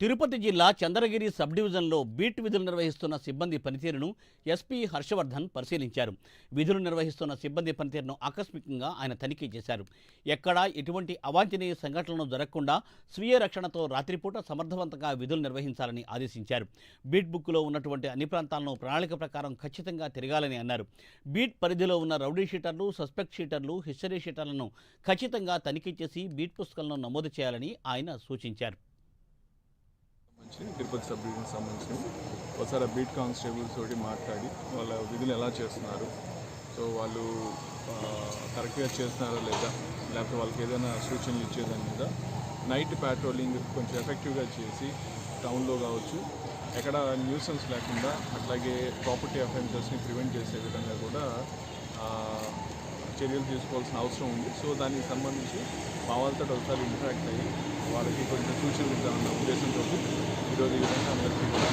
తిరుపతి జిల్లా చంద్రగిరి సబ్ డివిజన్లో బీట్ విధులు నిర్వహిస్తున్న సిబ్బంది పనితీరును ఎస్పీ హర్షవర్ధన్ పరిశీలించారు. విధులు నిర్వహిస్తున్న సిబ్బంది పనితీరును ఆకస్మికంగా ఆయన తనిఖీ చేశారు. ఎక్కడా ఎటువంటి అవాంఛనీయ సంఘటనలు జరగకుండా స్వీయ రక్షణతో రాత్రిపూట సమర్థవంతంగా విధులు నిర్వహించాలని ఆదేశించారు. బీట్ బుక్లో ఉన్నటువంటి అన్ని ప్రాంతాలను ప్రణాళిక ప్రకారం ఖచ్చితంగా తిరగాలని అన్నారు. బీట్ పరిధిలో ఉన్న రౌడీ షీటర్లు సస్పెక్ట్ షీటర్లు హిస్టరీ షీటర్లను ఖచ్చితంగా తనిఖీ చేసి బీట్ పుస్తకంలో నమోదు చేయాలని ఆయన సూచించారు. సంబంధించి తిరుపతి సబ్ డివిజన్ సంబంధించి ఒకసారి ఆ బీట్ కానిస్టేబుల్స్ తోటి మాట్లాడి వాళ్ళ విధులు ఎలా చేస్తున్నారు. సో వాళ్ళు కరెక్ట్గా చేస్తున్నారా లేదా? లేకపోతే వాళ్ళకి ఏదైనా సూచనలు ఇచ్చేదాని మీద నైట్ ప్యాట్రోలింగ్ కొంచెం ఎఫెక్టివ్గా చేసి టౌన్లో కావచ్చు ఎక్కడ న్యూసెన్స్ లేకుండా అట్లాగే ప్రాపర్టీ అఫెన్సెస్ని ప్రివెంట్ చేసే విధంగా కూడా చర్యలు తీసుకోవాల్సిన అవసరం ఉంది. సో దానికి సంబంధించి మా వాళ్ళతో ఒకసారి ఇంటరాక్ట్ అయ్యి వాళ్ళకి కొంచెం సూచనలు ఇద్దామన్న ఉద్దేశం ఈరోజు ఈ విధంగా అందరికీ కూడా